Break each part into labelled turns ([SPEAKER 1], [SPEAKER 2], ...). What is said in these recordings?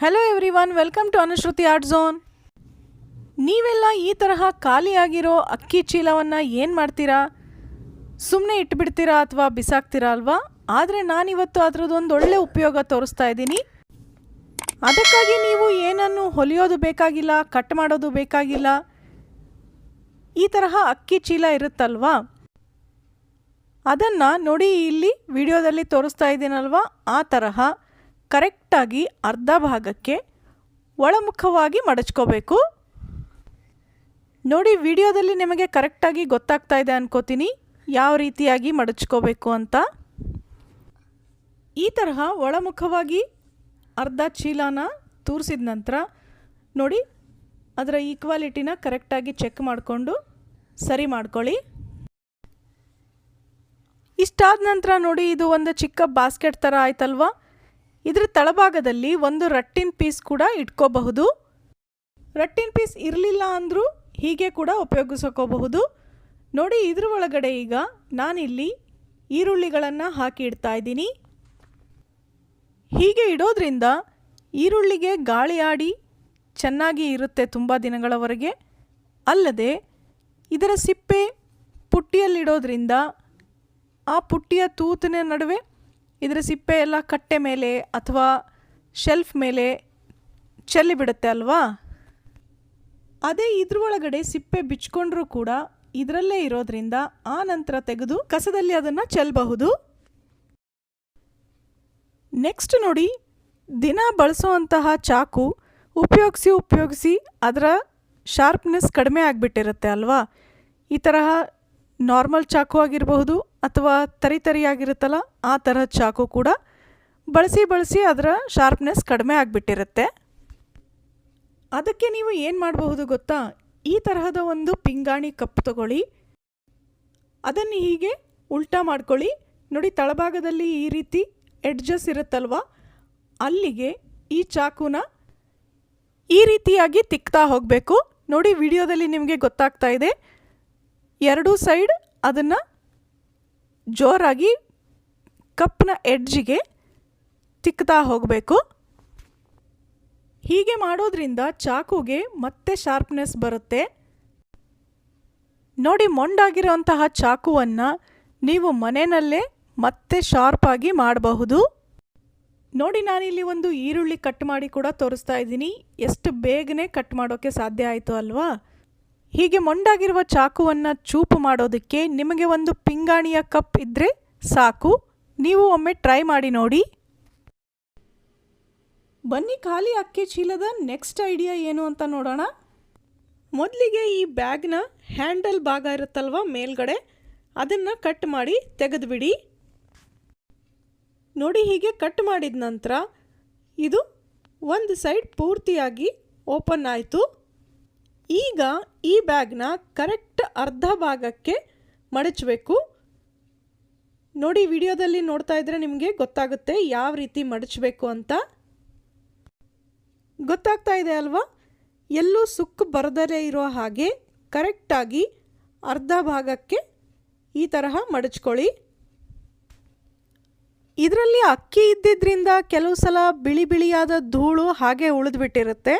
[SPEAKER 1] Hello everyone welcome to Anushruti art zone ನೀವೆಲ್ಲ ಈ ತರಹ ಖಾಲಿಯಾಗಿರೋ ಅಕ್ಕಿ ಚೀಲವನ್ನು ಏನು ಮಾಡ್ತೀರಾ? ಸುಮ್ಮನೆ ಇಟ್ಬಿಡ್ತೀರಾ ಅಥವಾ ಬಿಸಾಕ್ತೀರಾ ಅಲ್ವಾ? ಆದರೆ ನಾನಿವತ್ತು ಅದರದ್ದೊಂದು ಒಳ್ಳೆ ಉಪಯೋಗ ತೋರಿಸ್ತಾ ಇದ್ದೀನಿ. ಅದಕ್ಕಾಗಿ ನೀವು ಏನನ್ನು ಹೊಲಿಯೋದು ಬೇಕಾಗಿಲ್ಲ, ಕಟ್ ಮಾಡೋದು ಬೇಕಾಗಿಲ್ಲ, ಈ ತರಹ ಅಕ್ಕಿ ಚೀಲ ಇರುತ್ತಲ್ವಾ? ಅದನ್ನು ನೋಡಿ ಇಲ್ಲಿ ವಿಡಿಯೋದಲ್ಲಿ ತೋರಿಸ್ತಾ ಇದ್ದೀನಲ್ವಾ? ಆ ತರಹ. ಕರೆಕ್ಟಾಗಿ ಅರ್ಧ ಭಾಗಕ್ಕೆ ಒಳಮುಖವಾಗಿ ಮಡಚ್ಕೋಬೇಕು. ನೋಡಿ, ವಿಡಿಯೋದಲ್ಲಿ ನಿಮಗೆ ಕರೆಕ್ಟಾಗಿ ಗೊತ್ತಾಗ್ತಾ ಇದೆ ಅನ್ಕೋತೀನಿ. ಯಾವ ರೀತಿಯಾಗಿ ಮಡಚ್ಕೋಬೇಕು ಅಂತ. ಈ ತರಹ ಒಳಮುಖವಾಗಿ ಅರ್ಧ ಚೀಲನ ತೂರಿಸಿದ ನಂತರ, ನೋಡಿ, ಅದರ ಈಕ್ವಾಲಿಟಿನ ಕರೆಕ್ಟಾಗಿ ಚೆಕ್ ಮಾಡಿಕೊಂಡು ಸರಿ ಮಾಡ್ಕೊಳ್ಳಿ. ಇಷ್ಟಾದ ನಂತರ ನೋಡಿ, ಇದು ಒಂದು ಚಿಕ್ಕ ಬಾಸ್ಕೆಟ್ ಥರ ಆಯ್ತಲ್ವಾ? ಇದ್ರ ತಳಭಾಗದಲ್ಲಿ ಒಂದು ರಟ್ಟಿನ ಪೀಸ್ ಕೂಡ ಇಟ್ಕೋಬಹುದು. ರಟ್ಟಿನ ಪೀಸ್ ಇರಲಿಲ್ಲ ಅಂದರೂ ಹೀಗೆ ಕೂಡ ಉಪಯೋಗಿಸ್ಕೋಬಹುದು. ನೋಡಿ ಇದ್ರ ಒಳಗಡೆ ಈಗ ನಾನಿಲ್ಲಿ ಈರುಳ್ಳಿಗಳನ್ನು ಹಾಕಿ ಇಡ್ತಾ ಇದ್ದೀನಿ. ಹೀಗೆ ಇಡೋದ್ರಿಂದ ಈರುಳ್ಳಿಗೆ ಗಾಳಿ ಆಡಿ ಚೆನ್ನಾಗಿ ಇರುತ್ತೆ ತುಂಬ ದಿನಗಳವರೆಗೆ. ಅಲ್ಲದೆ ಇದರ ಸಿಪ್ಪೆ ಪುಟ್ಟಿಯಲ್ಲಿಡೋದ್ರಿಂದ ಆ ಪುಟ್ಟಿಯ ತೂತಿನ ನಡುವೆ ಇದರ ಸಿಪ್ಪೆ ಎಲ್ಲ ಕಟ್ಟೆ ಮೇಲೆ ಅಥವಾ ಶೆಲ್ಫ್ ಮೇಲೆ ಚೆಲ್ಲಿಬಿಡುತ್ತೆ ಅಲ್ವಾ? ಅದೇ ಇದ್ರೊಳಗಡೆ ಸಿಪ್ಪೆ ಬಿಚ್ಕೊಂಡ್ರೂ ಕೂಡ ಇದರಲ್ಲೇ ಇರೋದ್ರಿಂದ ಆ ನಂತರ ತೆಗೆದು ಕಸದಲ್ಲಿ ಅದನ್ನು ಚೆಲ್ಲಬಹುದು ನೆಕ್ಸ್ಟ್ ನೋಡಿ, ದಿನ ಬಳಸುವಂತಹ ಚಾಕು ಉಪಯೋಗಿಸಿ ಉಪಯೋಗಿಸಿ ಅದರ ಶಾರ್ಪ್ನೆಸ್ ಕಡಿಮೆ ಆಗಿಬಿಟ್ಟಿರುತ್ತೆ ಅಲ್ವಾ? ಈ ತರಹ ನಾರ್ಮಲ್ ಚಾಕು ಆಗಿರಬಹುದು ಅಥವಾ ತರಿ ತರಿಯಾಗಿರುತ್ತಲ್ಲ, ಆ ಥರ ಚಾಕು ಕೂಡ ಬಳಸಿ ಬಳಸಿ ಅದರ ಶಾರ್ಪ್ನೆಸ್ ಕಡಿಮೆ ಆಗಿಬಿಟ್ಟಿರುತ್ತೆ. ಅದಕ್ಕೆ ನೀವು ಏನು ಮಾಡಬಹುದು ಗೊತ್ತಾ? ಈ ತರಹದ ಒಂದು ಪಿಂಗಾಣಿ ಕಪ್ ತಗೊಳ್ಳಿ. ಅದನ್ನು ಹೀಗೆ ಉಲ್ಟಾ ಮಾಡ್ಕೊಳ್ಳಿ. ನೋಡಿ, ತಳಭಾಗದಲ್ಲಿ ಈ ರೀತಿ ಎಡ್ಜಸ್ ಇರುತ್ತಲ್ವ? ಅಲ್ಲಿಗೆ ಈ ಚಾಕುನ ಈ ರೀತಿಯಾಗಿ ತಿಕ್ತಾ ಹೋಗಬೇಕು. ನೋಡಿ, ವಿಡಿಯೋದಲ್ಲಿ ನಿಮಗೆ ಗೊತ್ತಾಗ್ತಾ ಇದೆ. ಎರಡೂ ಸೈಡ್ ಅದನ್ನು ಜೋರಾಗಿ ಕಪ್ನ ಎಡ್ಜಿಗೆ ತಿಕ್ತಾ ಹೋಗಬೇಕು. ಹೀಗೆ ಮಾಡೋದ್ರಿಂದ ಚಾಕುಗೆ ಮತ್ತೆ ಶಾರ್ಪ್ನೆಸ್ ಬರುತ್ತೆ. ನೋಡಿ ಮೊಂಡಾಗಿರೋಂತಹ ಚಾಕುವನ್ನು ನೀವು ಮನೆಯಲ್ಲೇ ಮತ್ತೆ ಶಾರ್ಪಾಗಿ ಮಾಡಬಹುದು. ನೋಡಿ ನಾನಿಲ್ಲಿ ಒಂದು ಈರುಳ್ಳಿ ಕಟ್ ಮಾಡಿ ಕೂಡ ತೋರಿಸ್ತಾ ಇದ್ದೀನಿ. ಎಷ್ಟು ಬೇಗನೆ ಕಟ್ ಮಾಡೋಕ್ಕೆ ಸಾಧ್ಯ ಆಯಿತು ಅಲ್ವಾ? ಹೀಗೆ ಮೊಂಡಾಗಿರುವ ಚಾಕುವನ್ನು ಚೂಪು ಮಾಡೋದಕ್ಕೆ ನಿಮಗೆ ಒಂದು ಪಿಂಗಾಣಿಯ ಕಪ್ ಇದ್ದರೆ ಸಾಕು. ನೀವು ಒಮ್ಮೆ ಟ್ರೈ ಮಾಡಿ ನೋಡಿ. ಬನ್ನಿ ಖಾಲಿ ಅಕ್ಕಿ ಚೀಲದ ನೆಕ್ಸ್ಟ್ ಐಡಿಯಾ ಏನು ಅಂತ ನೋಡೋಣ. ಮೊದಲಿಗೆ ಈ ಬ್ಯಾಗ್ನ ಹ್ಯಾಂಡಲ್ ಭಾಗ ಇರುತ್ತಲ್ವ ಮೇಲ್ಗಡೆ? ಅದನ್ನು ಕಟ್ ಮಾಡಿ ತೆಗೆದುಬಿಡಿ. ನೋಡಿ ಹೀಗೆ ಕಟ್ ಮಾಡಿದ ನಂತರ ಇದು ಒಂದು ಸೈಡ್ ಪೂರ್ತಿಯಾಗಿ ಓಪನ್ ಆಯಿತು. ಈಗ ಈ ಬ್ಯಾಗ್ನ ಕರೆಕ್ಟ್ ಅರ್ಧ ಭಾಗಕ್ಕೆ ಮಡಚಬೇಕು. ನೋಡಿ ವಿಡಿಯೋದಲ್ಲಿ ನೋಡ್ತಾ ಇದ್ರೆ ನಿಮಗೆ ಗೊತ್ತಾಗುತ್ತೆ ಯಾವ ರೀತಿ ಮಡಚಬೇಕು ಅಂತ. ಗೊತ್ತಾಗ್ತಾ ಇದೆ ಅಲ್ವಾ? ಎಲ್ಲೂ ಸುಕ್ಕು ಬರದಲೇ ಇರೋ ಹಾಗೆ ಕರೆಕ್ಟಾಗಿ ಅರ್ಧ ಭಾಗಕ್ಕೆ ಈ ತರಹ ಮಡಚ್ಕೊಳ್ಳಿ. ಇದರಲ್ಲಿ ಅಕ್ಕಿ ಇದ್ದಿದ್ದರಿಂದ ಕೆಲವು ಸಲ ಬಿಳಿ ಬಿಳಿಯಾದ ಧೂಳು ಹಾಗೆ ಉಳಿದ್ಬಿಟ್ಟಿರುತ್ತೆ.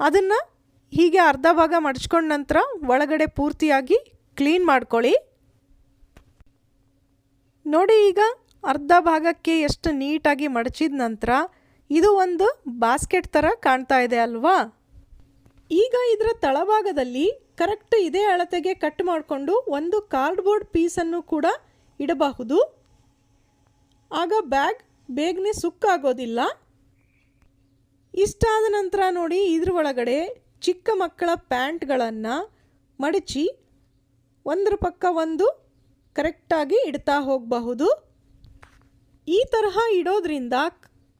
[SPEAKER 1] ಅದನ್ನು ಹೀಗೆ ಅರ್ಧ ಭಾಗ ಮಡಚ್ಕೊಂಡ ನಂತರ ಒಳಗಡೆ ಪೂರ್ತಿಯಾಗಿ ಕ್ಲೀನ್ ಮಾಡ್ಕೊಳ್ಳಿ. ನೋಡಿ ಈಗ ಅರ್ಧ ಭಾಗಕ್ಕೆ ಎಷ್ಟು ನೀಟಾಗಿ ಮಡಚಿದ ನಂತರ ಇದು ಒಂದು ಬಾಸ್ಕೆಟ್ ಥರ ಕಾಣ್ತಾ ಇದೆ ಅಲ್ವಾ? ಈಗ ಇದರ ತಳಭಾಗದಲ್ಲಿ ಕರೆಕ್ಟ್ ಇದೇ ಅಳತೆಗೆ ಕಟ್ ಮಾಡಿಕೊಂಡು ಒಂದು ಕಾರ್ಡ್ಬೋರ್ಡ್ ಪೀಸನ್ನು ಕೂಡ ಇಡಬಹುದು. ಆಗ ಬ್ಯಾಗ್ ಬೇಗನೆ ಸುಕ್ಕಾಗೋದಿಲ್ಲ. ಇಷ್ಟಾದ ನಂತರ ನೋಡಿ ಇದ್ರ ಒಳಗಡೆ ಚಿಕ್ಕ ಮಕ್ಕಳ ಪ್ಯಾಂಟ್ಗಳನ್ನು ಮಡಚಿ ಒಂದರ ಪಕ್ಕ ಒಂದು ಕರೆಕ್ಟಾಗಿ ಇಡ್ತಾ ಹೋಗಬಹುದು. ಈ ತರಹ ಇಡೋದ್ರಿಂದ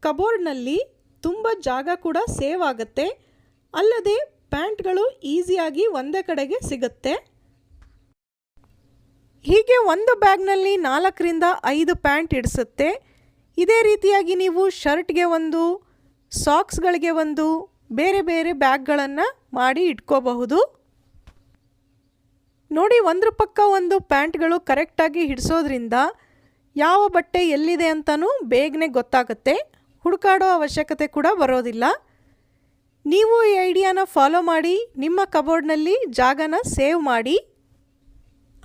[SPEAKER 1] ಕಬೋರ್ಡ್ನಲ್ಲಿ ತುಂಬ ಜಾಗ ಕೂಡ ಸೇವ್ ಆಗುತ್ತೆ. ಅಲ್ಲದೆ ಪ್ಯಾಂಟ್ಗಳು ಈಸಿಯಾಗಿ ಒಂದೇ ಕಡೆಗೆ ಸಿಗುತ್ತೆ. ಹೀಗೆ ಒಂದು ಬ್ಯಾಗ್ನಲ್ಲಿ ನಾಲ್ಕರಿಂದ ಐದು ಪ್ಯಾಂಟ್ ಇಡಿಸುತ್ತೆ. ಇದೇ ರೀತಿಯಾಗಿ ನೀವು ಶರ್ಟ್ಗೆ ಒಂದು, ಸಾಕ್ಸ್ಗಳಿಗೆ ಒಂದು ಬೇರೆ ಬೇರೆ ಬ್ಯಾಗ್ಗಳನ್ನು ಮಾಡಿ ಇಟ್ಕೋಬಹುದು. ನೋಡಿ, ಒಂದ್ರ ಪಕ್ಕ ಒಂದು ಪ್ಯಾಂಟ್ಗಳು ಕರೆಕ್ಟಾಗಿ ಹಿಡಿಸೋದ್ರಿಂದ ಯಾವ ಬಟ್ಟೆ ಎಲ್ಲಿದೆ ಅಂತಲೂ ಬೇಗನೆ ಗೊತ್ತಾಗುತ್ತೆ. ಹುಡುಕಾಡೋ ಅವಶ್ಯಕತೆ ಕೂಡ ಬರೋದಿಲ್ಲ. ನೀವು ಈ ಐಡಿಯಾನ ಫಾಲೋ ಮಾಡಿ, ನಿಮ್ಮ ಕಬೋರ್ಡ್ನಲ್ಲಿ ಜಾಗನ ಸೇವ್ ಮಾಡಿ.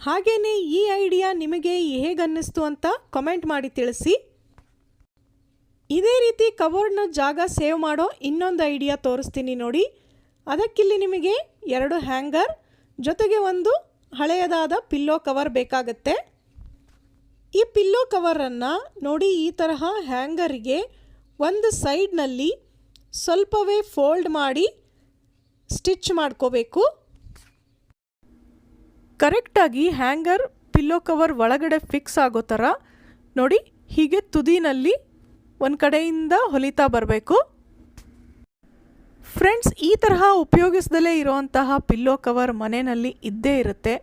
[SPEAKER 1] ಹಾಗೆಯೇ ಈ ಐಡಿಯಾ ನಿಮಗೆ ಹೇಗನ್ನಿಸ್ತು ಅಂತ ಕಮೆಂಟ್ ಮಾಡಿ ತಿಳಿಸಿ. ಇದೇ ರೀತಿ ಕಬೋರ್ಡ್ನ ಜಾಗ ಸೇವ್ ಮಾಡೋ ಇನ್ನೊಂದು ಐಡಿಯಾ ತೋರಿಸ್ತೀನಿ ನೋಡಿ. ಅದಕ್ಕಿಲ್ಲಿ ನಿಮಗೆ ಎರಡು ಹ್ಯಾಂಗರ್, ಜೊತೆಗೆ ಒಂದು ಹಳೆಯದಾದ ಪಿಲ್ಲೋ ಕವರ್ ಬೇಕಾಗತ್ತೆ. ಈ ಪಿಲ್ಲೋ ಕವರನ್ನು ನೋಡಿ ಈ ತರಹ ಹ್ಯಾಂಗರಿಗೆ ಒಂದು ಸೈಡ್ನಲ್ಲಿ ಸ್ವಲ್ಪವೇ ಫೋಲ್ಡ್ ಮಾಡಿ ಸ್ಟಿಚ್ ಮಾಡ್ಕೋಬೇಕು. ಕರೆಕ್ಟಾಗಿ ಹ್ಯಾಂಗರ್, ಪಿಲ್ಲೋ ಕವರ್ ಒಳಗಡೆ ಫಿಕ್ಸ್ ಆಗೋ ಥರ ನೋಡಿ, ಹೀಗೆ ತುದಿನಲ್ಲಿ ಒಂದು ಕಡೆಯಿಂದ ಹೊಲಿತಾ ಬರಬೇಕು. ಫ್ರೆಂಡ್ಸ್ ಈ ತರಹ ಉಪಯೋಗಿಸ್ದಲೇ ಇರುವಂತಹ ಪಿಲ್ಲೋ ಕವರ್ ಮನೆಯಲ್ಲಿ ಇದ್ದೇ ಇರುತ್ತೆ.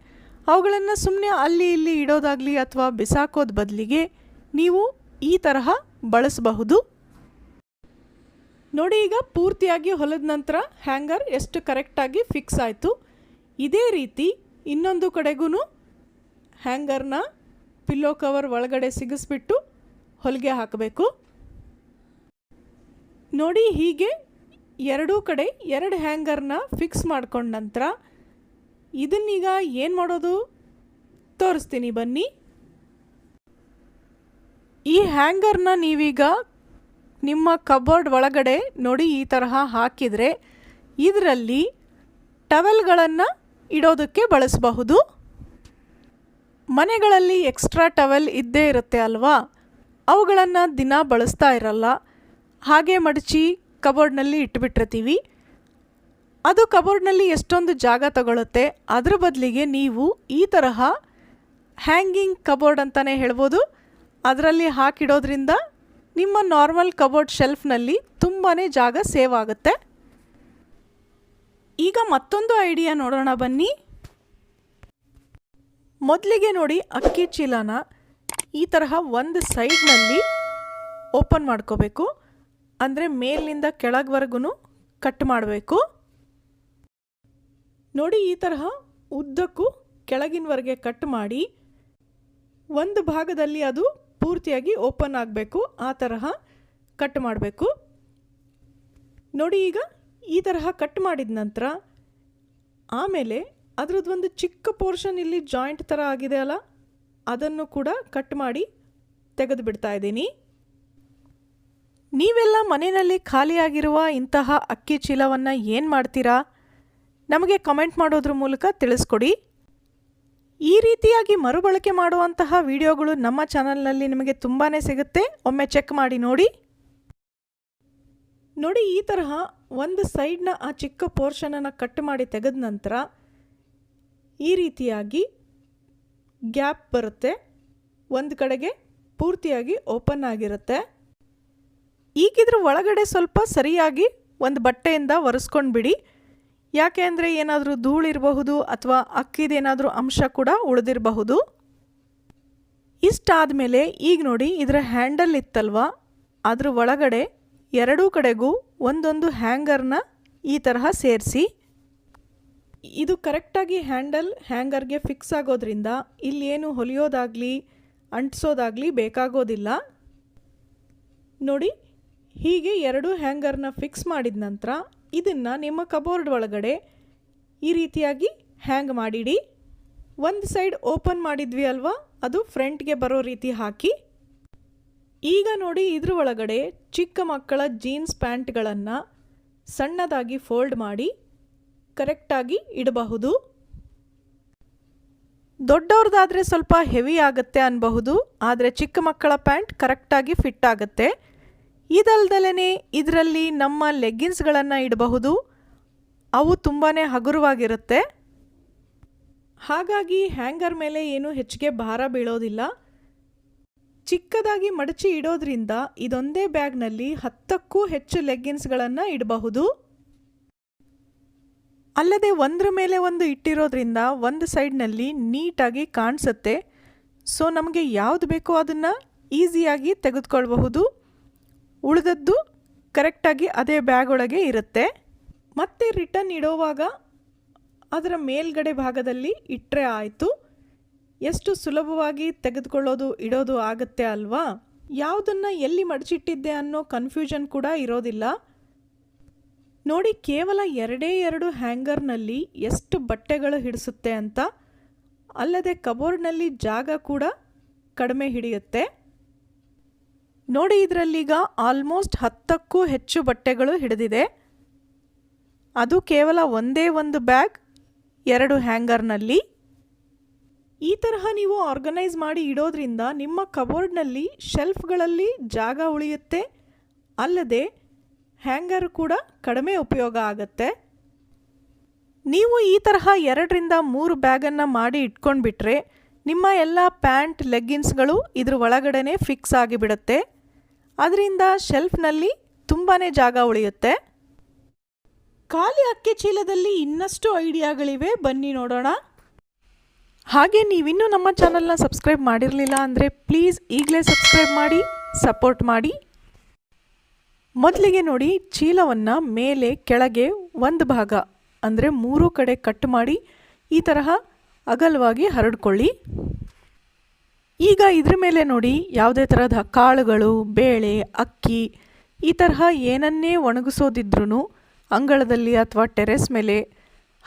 [SPEAKER 1] ಅವುಗಳನ್ನು ಸುಮ್ಮನೆ ಅಲ್ಲಿ ಇಲ್ಲಿ ಇಡೋದಾಗಲಿ ಅಥವಾ ಬಿಸಾಕೋದ ಬದಲಿಗೆ ನೀವು ಈ ತರಹ ಬಳಸಬಹುದು. ನೋಡಿ, ಈಗ ಪೂರ್ತಿಯಾಗಿ ಹೊಲದ ನಂತರ ಹ್ಯಾಂಗರ್ ಎಷ್ಟು ಕರೆಕ್ಟಾಗಿ ಫಿಕ್ಸ್ ಆಯಿತು. ಇದೇ ರೀತಿ ಇನ್ನೊಂದು ಕಡೆಗೂ ಹ್ಯಾಂಗರ್ನ ಪಿಲ್ಲೋ ಕವರ್ ಒಳಗಡೆ ಸಿಗಿಸ್ಬಿಟ್ಟು ಹೊಲಿಗೆ ಹಾಕಬೇಕು. ನೋಡಿ ಹೀಗೆ ಎರಡೂ ಕಡೆ ಎರಡು ಹ್ಯಾಂಗರ್ನ ಫಿಕ್ಸ್ ಮಾಡ್ಕೊಂಡ ನಂತರ ಇದನ್ನೀಗ ಏನು ಮಾಡೋದು? ತೋರಿಸ್ತೀನಿ ಬನ್ನಿ. ಈ ಹ್ಯಾಂಗರ್ನ ನೀವೀಗ ನಿಮ್ಮ ಕಬೋರ್ಡ್ ಒಳಗಡೆ ನೋಡಿ ಈ ತರಹ ಹಾಕಿದರೆ ಇದರಲ್ಲಿ ಟವೆಲ್ಗಳನ್ನು ಇಡೋದಕ್ಕೆ ಬಳಸಬಹುದು. ಮನೆಗಳಲ್ಲಿ ಎಕ್ಸ್ಟ್ರಾ ಟವೆಲ್ ಇದ್ದೇ ಇರುತ್ತೆ ಅಲ್ವಾ? ಅವುಗಳನ್ನು ದಿನ ಬಳಸ್ತಾ ಇರಲ್ಲ. ಹಾಗೆ ಮಡಚಿ ಕಬೋರ್ಡ್ನಲ್ಲಿ ಇಟ್ಬಿಟ್ಟಿರ್ತೀವಿ ಅದು ಕಬೋರ್ಡ್ನಲ್ಲಿ ಎಷ್ಟೊಂದು ಜಾಗ ತಗೊಳುತ್ತೆ, ಅದರ ಬದಲಿಗೆ ನೀವು ಈ ತರಹ ಹ್ಯಾಂಗಿಂಗ್ ಕಬೋರ್ಡ್ ಅಂತಲೇ ಹೇಳ್ಬೋದು. ಅದರಲ್ಲಿ ಹಾಕಿಡೋದ್ರಿಂದ ನಿಮ್ಮ ನಾರ್ಮಲ್ ಕಬೋರ್ಡ್ ಶೆಲ್ಫ್ನಲ್ಲಿ ತುಂಬಾ ಜಾಗ ಸೇವ್ ಆಗುತ್ತೆ. ಈಗ ಮತ್ತೊಂದು ಐಡಿಯಾ ನೋಡೋಣ ಬನ್ನಿ. ಮೊದಲಿಗೆ ನೋಡಿ ಅಕ್ಕಿ ಚೀಲನ ಈ ತರಹ ಒಂದು ಸೈಡ್ನಲ್ಲಿ ಓಪನ್ ಮಾಡ್ಕೋಬೇಕು. ಅಂದರೆ ಮೇಲಿನಿಂದ ಕೆಳಗ್ವರೆಗೂ ಕಟ್ ಮಾಡಬೇಕು. ನೋಡಿ ಈ ತರಹ ಉದ್ದಕ್ಕೂ ಕೆಳಗಿನವರೆಗೆ ಕಟ್ ಮಾಡಿ ಒಂದು ಭಾಗದಲ್ಲಿ ಅದು ಪೂರ್ತಿಯಾಗಿ ಓಪನ್ ಆಗಬೇಕು. ಆ ತರಹ ಕಟ್ ಮಾಡಬೇಕು. ನೋಡಿ ಈಗ ಈ ತರಹ ಕಟ್ ಮಾಡಿದ ನಂತರ ಆಮೇಲೆ ಅದರದ್ದೊಂದು ಚಿಕ್ಕ ಪೋರ್ಷನ್ ಇಲ್ಲಿ ಜಾಯಿಂಟ್ ಥರ ಆಗಿದೆ ಅಲ್ಲ? ಅದನ್ನು ಕೂಡ ಕಟ್ ಮಾಡಿ ತೆಗೆದು ಬಿಡ್ತಾ ಇದ್ದೀನಿ. ನೀವೆಲ್ಲ ಮನೆಯಲ್ಲಿ ಖಾಲಿಯಾಗಿರುವ ಇಂತಹ ಅಕ್ಕಿ ಚೀಲವನ್ನು ಏನು ಮಾಡ್ತೀರಾ? ನಮಗೆ ಕಮೆಂಟ್ ಮಾಡೋದ್ರ ಮೂಲಕ ತಿಳಿಸ್ಕೊಡಿ. ಈ ರೀತಿಯಾಗಿ ಮರುಬಳಕೆ ಮಾಡುವಂತಹ ವಿಡಿಯೋಗಳು ನಮ್ಮ ಚಾನಲ್ನಲ್ಲಿ ನಿಮಗೆ ತುಂಬಾ ಸಿಗುತ್ತೆ. ಒಮ್ಮೆ ಚೆಕ್ ಮಾಡಿ ನೋಡಿ. ನೋಡಿ, ಈ ತರಹ ಒಂದು ಸೈಡ್ನ ಆ ಚಿಕ್ಕ ಪೋರ್ಷನನ್ನು ಕಟ್ ಮಾಡಿ ತೆಗೆದ ನಂತರ ಈ ರೀತಿಯಾಗಿ ಗ್ಯಾಪ್ ಬರುತ್ತೆ. ಒಂದು ಕಡೆಗೆ ಪೂರ್ತಿಯಾಗಿ ಓಪನ್ ಆಗಿರುತ್ತೆ. ಈಗಿದ್ರ ಒಳಗಡೆ ಸ್ವಲ್ಪ ಸರಿಯಾಗಿ ಒಂದು ಬಟ್ಟೆಯಿಂದ ಒರೆಸ್ಕೊಂಡು ಬಿಡಿ. ಯಾಕೆ ಅಂದರೆ ಏನಾದರೂ ಧೂಳಿರಬಹುದು ಅಥವಾ ಅಕ್ಕಿದೇನಾದರೂ ಅಂಶ ಕೂಡ ಉಳಿದಿರಬಹುದು. ಇಷ್ಟಾದ ಮೇಲೆ ಈಗ ನೋಡಿ ಇದರ ಹ್ಯಾಂಡಲ್ ಇತ್ತಲ್ವ? ಅದ್ರ ಒಳಗಡೆ ಎರಡೂ ಕಡೆಗೂ ಒಂದೊಂದು ಹ್ಯಾಂಗರ್ನ ಈ ತರಹ ಸೇರಿಸಿ. ಇದು ಕರೆಕ್ಟಾಗಿ ಹ್ಯಾಂಡಲ್ ಹ್ಯಾಂಗರ್ಗೆ ಫಿಕ್ಸ್ ಆಗೋದ್ರಿಂದ ಇಲ್ಲೇನು ಹೊಲಿಯೋದಾಗಲಿ, ಅಂಟಿಸೋದಾಗಲಿ ಬೇಕಾಗೋದಿಲ್ಲ. ನೋಡಿ ಹೀಗೆ ಎರಡು ಹ್ಯಾಂಗರ್ನ ಫಿಕ್ಸ್ ಮಾಡಿದ ನಂತರ ಇದನ್ನು ನಿಮ್ಮ ಕಬೋರ್ಡ್ ಒಳಗಡೆ ಈ ರೀತಿಯಾಗಿ ಹ್ಯಾಂಗ್ ಮಾಡಿಡಿ. ಒಂದು ಸೈಡ್ ಓಪನ್ ಮಾಡಿದ್ವಿ ಅಲ್ವಾ? ಅದು ಫ್ರಂಟ್ಗೆ ಬರೋ ರೀತಿ ಹಾಕಿ. ಈಗ ನೋಡಿ ಇದ್ರ ಒಳಗಡೆ ಚಿಕ್ಕ ಮಕ್ಕಳ ಜೀನ್ಸ್ ಪ್ಯಾಂಟ್ಗಳನ್ನು ಸಣ್ಣದಾಗಿ ಫೋಲ್ಡ್ ಮಾಡಿ ಕರೆಕ್ಟಾಗಿ ಇಡಬಹುದು. ದೊಡ್ಡವ್ರದ್ದಾದರೆ ಸ್ವಲ್ಪ ಹೆವಿ ಆಗುತ್ತೆ ಅನ್ನಬಹುದು ಆದರೆ ಚಿಕ್ಕ ಮಕ್ಕಳ ಪ್ಯಾಂಟ್ ಕರೆಕ್ಟಾಗಿ ಫಿಟ್ ಆಗುತ್ತೆ. ಇದಲ್ದಲೇ ಇದರಲ್ಲಿ ನಮ್ಮ ಲೆಗ್ಗಿನ್ಸ್ಗಳನ್ನು ಇಡಬಹುದು. ಅವು ತುಂಬಾ ಹಗುರವಾಗಿರುತ್ತೆ. ಹಾಗಾಗಿ ಹ್ಯಾಂಗರ್ ಮೇಲೆ ಏನು ಹೆಚ್ಚಿಗೆ ಭಾರ ಬೀಳೋದಿಲ್ಲ. ಚಿಕ್ಕದಾಗಿ ಮಡಚಿ ಇಡೋದ್ರಿಂದ ಇದೊಂದೇ ಬ್ಯಾಗ್ನಲ್ಲಿ ಹತ್ತಕ್ಕೂ ಹೆಚ್ಚು ಲೆಗ್ಗಿನ್ಸ್ಗಳನ್ನು ಇಡಬಹುದು. ಅಲ್ಲದೆ ಒಂದರ ಮೇಲೆ ಒಂದು ಇಟ್ಟಿರೋದ್ರಿಂದ ಒಂದು ಸೈಡ್ನಲ್ಲಿ ನೀಟಾಗಿ ಕಾಣಿಸುತ್ತೆ. ಸೊ, ನಮಗೆ ಯಾವುದು ಬೇಕೋ ಅದನ್ನು ಈಸಿಯಾಗಿ ತೆಗೆದುಕೊಳ್ಬಹುದು. ಉಳಿದದ್ದು ಕರೆಕ್ಟಾಗಿ ಅದೇ ಬ್ಯಾಗ್ ಒಳಗೆ ಇರುತ್ತೆ. ಮತ್ತೆ ರಿಟರ್ನ್ ಇಡೋವಾಗ ಅದರ ಮೇಲ್ಗಡೆ ಭಾಗದಲ್ಲಿ ಇಟ್ಟರೆ ಆಯಿತು. ಎಷ್ಟು ಸುಲಭವಾಗಿ ತೆಗೆದುಕೊಳ್ಳೋದು, ಇಡೋದು ಆಗುತ್ತೆ ಅಲ್ವಾ? ಯಾವುದನ್ನು ಎಲ್ಲಿ ಮಡಚಿಟ್ಟಿದ್ದೆ ಅನ್ನೋ ಕನ್ಫ್ಯೂಷನ್ ಕೂಡ ಇರೋದಿಲ್ಲ. ನೋಡಿ, ಕೇವಲ ಎರಡೇ ಎರಡು ಹ್ಯಾಂಗರ್ನಲ್ಲಿ ಎಷ್ಟು ಬಟ್ಟೆಗಳು ಹಿಡಿಸುತ್ತೆ ಅಂತ, ಅಲ್ಲದೆ ಕಬೋರ್ಡ್ನಲ್ಲಿ ಜಾಗ ಕೂಡ ಕಡಿಮೆ ಹಿಡಿಯುತ್ತೆ. ನೋಡಿ ಇದರಲ್ಲೀಗ ಆಲ್ಮೋಸ್ಟ್ ಹತ್ತಕ್ಕೂ ಹೆಚ್ಚು ಬಟ್ಟೆಗಳು ಹಿಡಿದಿದೆ. ಅದು ಕೇವಲ ಒಂದೇ ಒಂದು ಬ್ಯಾಗ್, ಎರಡು ಹ್ಯಾಂಗರ್ನಲ್ಲಿ. ಈ ತರಹ ನೀವು ಆರ್ಗನೈಸ್ ಮಾಡಿ ಇಡೋದ್ರಿಂದ ನಿಮ್ಮ ಕಬೋರ್ಡ್ನಲ್ಲಿ ಶೆಲ್ಫ್ಗಳಲ್ಲಿ ಜಾಗ ಉಳಿಯುತ್ತೆ. ಅಲ್ಲದೆ ಹ್ಯಾಂಗರ್ ಕೂಡ ಕಡಿಮೆ ಉಪಯೋಗ ಆಗುತ್ತೆ. ನೀವು ಈ ತರಹ ಎರಡರಿಂದ ಮೂರು ಬ್ಯಾಗನ್ನು ಮಾಡಿ ಇಟ್ಕೊಂಡ್ಬಿಟ್ರೆ ನಿಮ್ಮ ಎಲ್ಲ ಪ್ಯಾಂಟ್, ಲೆಗ್ಗಿನ್ಸ್ಗಳು ಇದ್ರ ಒಳಗಡೆ ಫಿಕ್ಸ್ ಆಗಿಬಿಡುತ್ತೆ. ಅದರಿಂದ ಶೆಲ್ಫ್ನಲ್ಲಿ ತುಂಬಾ ಜಾಗ ಉಳಿಯುತ್ತೆ. ಖಾಲಿ ಅಕ್ಕಿ ಚೀಲದಲ್ಲಿ ಇನ್ನಷ್ಟು ಐಡಿಯಾಗಳಿವೆ. ಬನ್ನಿ ನೋಡೋಣ. ಹಾಗೆ ನೀವಿನ್ನೂ ನಮ್ಮ ಚಾನಲ್ನ ಸಬ್ಸ್ಕ್ರೈಬ್ ಮಾಡಿರಲಿಲ್ಲ ಅಂದರೆ ಪ್ಲೀಸ್ ಈಗಲೇ ಸಬ್ಸ್ಕ್ರೈಬ್ ಮಾಡಿ, ಸಪೋರ್ಟ್ ಮಾಡಿ. ಮೊದಲಿಗೆ ನೋಡಿ, ಚೀಲವನ್ನು ಮೇಲೆ, ಕೆಳಗೆ ಒಂದು ಭಾಗ, ಅಂದರೆ ಮೂರು ಕಡೆ ಕಟ್ ಮಾಡಿ, ಈ ತರಹ ಅಗಲವಾಗಿ ಹರಡ್ಕೊಳ್ಳಿ. ಈಗ ಇದ್ರ ಮೇಲೆ ನೋಡಿ ಯಾವುದೇ ಥರದ ಕಾಳುಗಳು, ಬೇಳೆ, ಅಕ್ಕಿ ಈ ತರಹ ಏನನ್ನೇ ಒಣಗಿಸೋದಿದ್ರೂ ಅಂಗಳದಲ್ಲಿ ಅಥವಾ ಟೆರೆಸ್ ಮೇಲೆ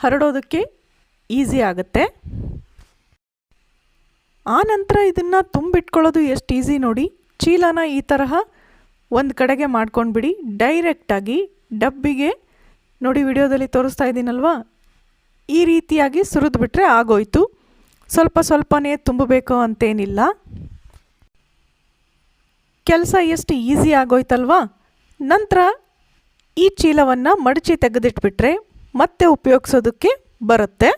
[SPEAKER 1] ಹರಡೋದಕ್ಕೆ ಈಸಿ ಆಗುತ್ತೆ. ಆ ನಂತರ ಇದನ್ನು ತುಂಬಿಟ್ಕೊಳ್ಳೋದು ಎಷ್ಟು ಈಸಿ ನೋಡಿ ಚೀಲನ ಈ ತರಹ ಒಂದು ಕಡೆಗೆ ಮಾಡ್ಕೊಂಡ್ಬಿಡಿ. ಡೈರೆಕ್ಟಾಗಿ ಡಬ್ಬಿಗೆ ನೋಡಿ ವಿಡಿಯೋದಲ್ಲಿ ತೋರಿಸ್ತಾ ಇದ್ದೀನಲ್ವಾ? ಈ ರೀತಿಯಾಗಿ ಸುರಿದ್ಬಿಟ್ರೆ ಆಗೋಯ್ತು. ಸ್ವಲ್ಪ ಸ್ವಲ್ಪನೇ ತುಂಬಬೇಕು ಅಂತೇನಿಲ್ಲ. ಕೆಲಸ ಎಷ್ಟು ಈಸಿ ಆಗೋಯ್ತಲ್ವಾ? ನಂತರ ಈ ಚೀಲವನ್ನು ಮಡಚಿ ತೆಗೆದಿಟ್ಬಿಟ್ರೆ ಮತ್ತೆ ಉಪಯೋಗಿಸೋದಕ್ಕೆ ಬರುತ್ತೆ.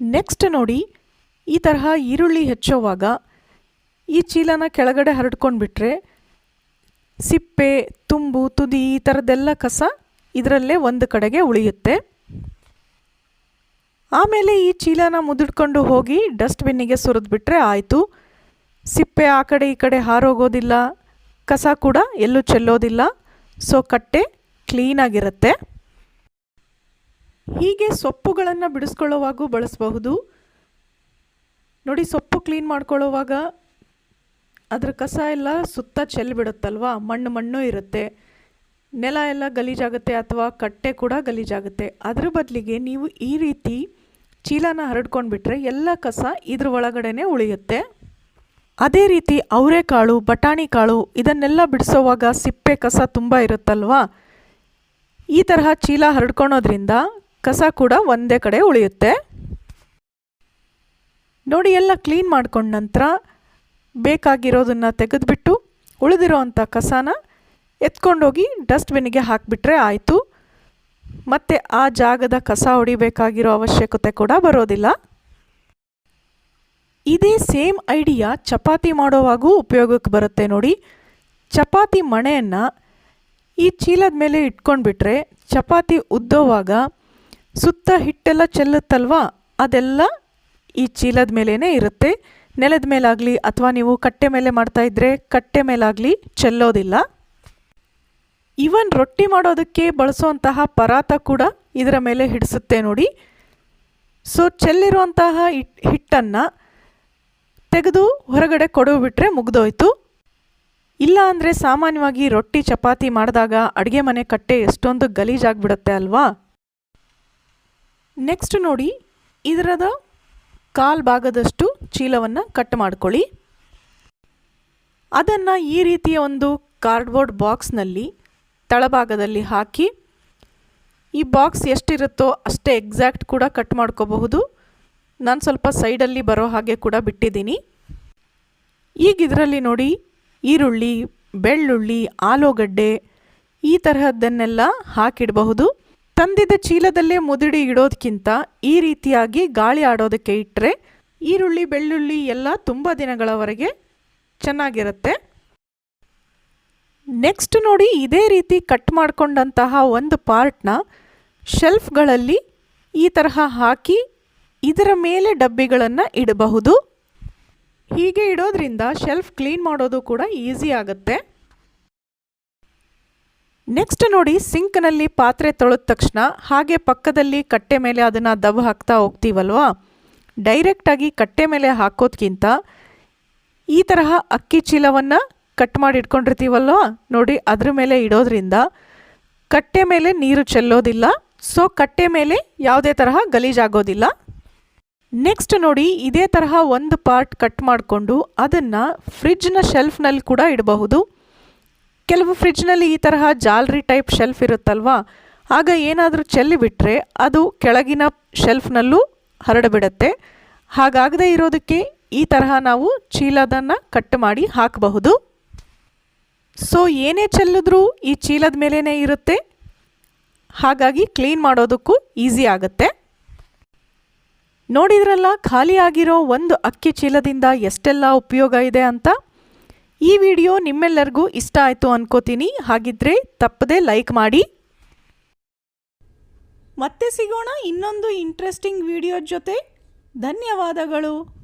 [SPEAKER 1] ನೆಕ್ಸ್ಟ್ ನೋಡಿ, ಈ ತರಹ ಈರುಳ್ಳಿ ಹೆಚ್ಚೋವಾಗ ಈ ಚೀಲನ ಕೆಳಗಡೆ ಹರಡ್ಕೊಂಡ್ಬಿಟ್ರೆ ಸಿಪ್ಪೆ, ತುಂಬು, ತುದಿ ಈ ಥರದ್ದೆಲ್ಲ ಕಸ ಇದರಲ್ಲೇ ಒಂದು ಕಡೆಗೆ ಉಳಿಯುತ್ತೆ. ಆಮೇಲೆ ಈ ಚೀಲನ ಮುದುಡ್ಕೊಂಡು ಹೋಗಿ ಡಸ್ಟ್ಬಿನ್ನಿಗೆ ಸುರಿದ್ಬಿಟ್ರೆ ಆಯಿತು. ಸಿಪ್ಪೆ ಆ ಕಡೆ ಈ ಕಡೆ ಹಾರೋಗೋದಿಲ್ಲ. ಕಸ ಕೂಡ ಎಲ್ಲೂ ಚೆಲ್ಲೋದಿಲ್ಲ. ಸೊ ಕಟ್ಟೆ ಕ್ಲೀನಾಗಿರುತ್ತೆ. ಹೀಗೆ ಸೊಪ್ಪುಗಳನ್ನು ಬಿಡಿಸ್ಕೊಳ್ಳೋವಾಗೂ ಬಳಸಬಹುದು. ನೋಡಿ ಸೊಪ್ಪು ಕ್ಲೀನ್ ಮಾಡ್ಕೊಳ್ಳೋವಾಗ ಅದ್ರ ಕಸ ಎಲ್ಲ ಸುತ್ತ ಚೆಲ್ಬಿಡುತ್ತಲ್ವ? ಮಣ್ಣು ಮಣ್ಣು ಇರುತ್ತೆ. ನೆಲ ಎಲ್ಲ ಗಲೀಜಾಗುತ್ತೆ ಅಥವಾ ಕಟ್ಟೆ ಕೂಡ ಗಲೀಜಾಗುತ್ತೆ. ಅದರ ಬದಲಿಗೆ ನೀವು ಈ ರೀತಿ ಚೀಲನ ಹರಡ್ಕೊಂಡ್ಬಿಟ್ರೆ ಎಲ್ಲ ಕಸ ಇದ್ರ ಒಳಗಡೆನೆ ಉಳಿಯುತ್ತೆ. ಅದೇ ರೀತಿ ಅವರೆಕಾಳು ಬಟಾಣಿ ಕಾಳು ಇದನ್ನೆಲ್ಲ ಬಿಡಿಸೋವಾಗ ಸಿಪ್ಪೆ ಕಸ ತುಂಬ ಇರುತ್ತಲ್ವಾ? ಈ ತರಹ ಚೀಲ ಹರಡ್ಕೊಳೋದ್ರಿಂದ ಕಸ ಕೂಡ ಒಂದೇ ಕಡೆ ಉಳಿಯುತ್ತೆ. ನೋಡಿ ಎಲ್ಲ ಕ್ಲೀನ್ ಮಾಡ್ಕೊಂಡ ನಂತರ ಬೇಕಾಗಿರೋದನ್ನು ತೆಗೆದುಬಿಟ್ಟು ಉಳಿದಿರೋ ಅಂಥ ಕಸನ ಎತ್ಕೊಂಡೋಗಿ ಡಸ್ಟ್ಬಿನ್ನಿಗೆ ಹಾಕಿಬಿಟ್ರೆ ಆಯಿತು. ಮತ್ತು ಆ ಜಾಗದ ಕಸ ಹೊಡಿಬೇಕಾಗಿರೋ ಅವಶ್ಯಕತೆ ಕೂಡ ಬರೋದಿಲ್ಲ. ಇದೇ ಸೇಮ್ ಐಡಿಯಾ ಚಪಾತಿ ಮಾಡೋವಾಗೂ ಉಪಯೋಗಕ್ಕೆ ಬರುತ್ತೆ ನೋಡಿ. ಚಪಾತಿ ಮಣೆಯನ್ನು ಈ ಚೀಲದ ಮೇಲೆ ಇಟ್ಕೊಂಡ್ಬಿಟ್ರೆ ಚಪಾತಿ ಉದ್ದೋವಾಗ ಸುತ್ತ ಹಿಟ್ಟೆಲ್ಲ ಚೆಲ್ಲುತ್ತಲ್ವಾ? ಅದೆಲ್ಲ ಈ ಚೀಲದ ಮೇಲೇ ಇರುತ್ತೆ. ನೆಲದ ಮೇಲಾಗಲಿ ಅಥವಾ ನೀವು ಕಟ್ಟೆ ಮೇಲೆ ಮಾಡ್ತಾಯಿದ್ರೆ ಕಟ್ಟೆ ಮೇಲಾಗಲಿ ಚೆಲ್ಲೋದಿಲ್ಲ. ಈವನ್ ರೊಟ್ಟಿ ಮಾಡೋದಕ್ಕೆ ಬಳಸುವಂತಹ ಪರಾತ ಕೂಡ ಇದರ ಮೇಲೆ ಹಿಡಿಸುತ್ತೆ ನೋಡಿ. ಸೊ ಚೆಲ್ಲಿರುವಂತಹ ಹಿಟ್, ಹಿಟ್ಟನ್ನು ತೆಗೆದು ಹೊರಗಡೆ ಕೊಡೋಬಿಟ್ರೆ ಮುಗ್ದೋಯ್ತು. ಇಲ್ಲ ಅಂದರೆ ಸಾಮಾನ್ಯವಾಗಿ ರೊಟ್ಟಿ ಚಪಾತಿ ಮಾಡಿದಾಗ ಅಡುಗೆ ಮನೆ ಕಟ್ಟೆ ಎಷ್ಟೊಂದು ಗಲೀಜಾಗಿಬಿಡುತ್ತೆ ಅಲ್ವಾ? ನೆಕ್ಸ್ಟ್ ನೋಡಿ, ಇದರದ ಕಾಲು ಭಾಗದಷ್ಟು ಚೀಲವನ್ನು ಕಟ್ ಮಾಡ್ಕೊಳ್ಳಿ. ಅದನ್ನು ಈ ರೀತಿಯ ಒಂದು ಕಾರ್ಡ್ಬೋರ್ಡ್ ಬಾಕ್ಸ್ನಲ್ಲಿ ತಳಭಾಗದಲ್ಲಿ ಹಾಕಿ ಈ ಬಾಕ್ಸ್ ಎಷ್ಟಿರುತ್ತೋ ಅಷ್ಟೇ ಎಕ್ಸಾಕ್ಟ್ ಕೂಡ ಕಟ್ ಮಾಡ್ಕೋಬಹುದು. ನಾನು ಸ್ವಲ್ಪ ಸೈಡಲ್ಲಿ ಬರೋ ಹಾಗೆ ಕೂಡ ಬಿಟ್ಟಿದ್ದೀನಿ. ಈಗ ಇದರಲ್ಲಿ ನೋಡಿ ಈರುಳ್ಳಿ, ಬೆಳ್ಳುಳ್ಳಿ, ಆಲೂಗಡ್ಡೆ ಈ ತರಹದ್ದನ್ನೆಲ್ಲ ಹಾಕಿಡಬಹುದು. ತಂದಿದ್ದ ಚೀಲದಲ್ಲೇ ಮುದುಡಿ ಇಡೋದಕ್ಕಿಂತ ಈ ರೀತಿಯಾಗಿ ಗಾಳಿ ಆಡೋದಕ್ಕೆ ಇಟ್ಟರೆ ಈರುಳ್ಳಿ, ಬೆಳ್ಳುಳ್ಳಿ ಎಲ್ಲ ತುಂಬ ದಿನಗಳವರೆಗೆ ಚೆನ್ನಾಗಿರುತ್ತೆ. ನೆಕ್ಸ್ಟ್ ನೋಡಿ ಇದೇ ರೀತಿ ಕಟ್ ಮಾಡಿಕೊಂಡಂತಹ ಒಂದು ಪಾರ್ಟ್ನ ಶೆಲ್ಫ್ಗಳಲ್ಲಿ ಈ ತರಹ ಹಾಕಿ ಇದರ ಮೇಲೆ ಡಬ್ಬಿಗಳನ್ನು ಇಡಬಹುದು. ಹೀಗೆ ಇಡೋದ್ರಿಂದ ಶೆಲ್ಫ್ ಕ್ಲೀನ್ ಮಾಡೋದು ಕೂಡ ಈಸಿ ಆಗುತ್ತೆ. ನೆಕ್ಸ್ಟ್ ನೋಡಿ ಸಿಂಕ್ನಲ್ಲಿ ಪಾತ್ರೆ ತೊಳೆದ ತಕ್ಷಣ ಹಾಗೆ ಪಕ್ಕದಲ್ಲಿ ಕಟ್ಟೆ ಮೇಲೆ ಅದನ್ನು ದಬ್ ಹಾಕ್ತಾ ಹೋಗ್ತೀವಲ್ವಾ? ಡೈರೆಕ್ಟಾಗಿ ಕಟ್ಟೆ ಮೇಲೆ ಹಾಕೋದ್ಕಿಂತ ಈ ತರಹ ಅಕ್ಕಿ ಚೀಲವನ್ನು ಕಟ್ ಮಾಡಿ ಇಟ್ಕೊಂಡಿರ್ತೀವಲ್ವ ನೋಡಿ ಅದ್ರ ಮೇಲೆ ಇಡೋದ್ರಿಂದ ಕಟ್ಟೆ ಮೇಲೆ ನೀರು ಚೆಲ್ಲೋದಿಲ್ಲ. ಸೊ ಕಟ್ಟೆ ಮೇಲೆ ಯಾವುದೇ ತರಹ ಗಲೀಜಾಗೋದಿಲ್ಲ. ನೆಕ್ಸ್ಟ್ ನೋಡಿ, ಇದೇ ತರಹ ಒಂದು ಪಾರ್ಟ್ ಕಟ್ ಮಾಡಿಕೊಂಡು ಅದನ್ನು ಫ್ರಿಜ್ನ ಶೆಲ್ಫ್ನಲ್ಲಿ ಕೂಡ ಇಡಬಹುದು. ಕೆಲವು ಫ್ರಿಡ್ಜ್ನಲ್ಲಿ ಈ ತರಹ ಜಾಲ್ರಿ ಟೈಪ್ ಶೆಲ್ಫ್ ಇರುತ್ತಲ್ವಾ? ಆಗ ಏನಾದರೂ ಚೆಲ್ಲಿ ಬಿಟ್ಟರೆ ಅದು ಕೆಳಗಿನ ಶೆಲ್ಫ್ನಲ್ಲೂ ಹರಡಿಬಿಡತ್ತೆ. ಹಾಗಾಗದೇ ಇರೋದಕ್ಕೆ ಈ ತರಹ ನಾವು ಚೀಲದನ್ನು ಕಟ್ ಮಾಡಿ ಹಾಕಬಹುದು. ಸೊ ಏನೇ ಚೆಲ್ಲಿದ್ರೂ ಈ ಚೀಲದ ಮೇಲೇ ಇರುತ್ತೆ. ಹಾಗಾಗಿ ಕ್ಲೀನ್ ಮಾಡೋದಕ್ಕೂ ಈಸಿ ಆಗುತ್ತೆ. ನೋಡಿದ್ರಲ್ಲ, ಖಾಲಿ ಆಗಿರೋ ಒಂದು ಅಕ್ಕಿ ಚೀಲದಿಂದ ಎಷ್ಟೆಲ್ಲ ಉಪಯೋಗ ಇದೆ ಅಂತ? ಈ ವಿಡಿಯೋ ನಿಮ್ಮೆಲ್ಲರಿಗೂ ಇಷ್ಟ ಆಯಿತು ಅನ್ಕೋತೀನಿ. ಹಾಗಿದ್ರೆ ತಪ್ಪದೆ ಲೈಕ್ ಮಾಡಿ. ಮತ್ತೆ ಸಿಗೋಣ ಇನ್ನೊಂದು ಇಂಟ್ರೆಸ್ಟಿಂಗ್ ವಿಡಿಯೋ ಜೊತೆ. ಧನ್ಯವಾದಗಳು.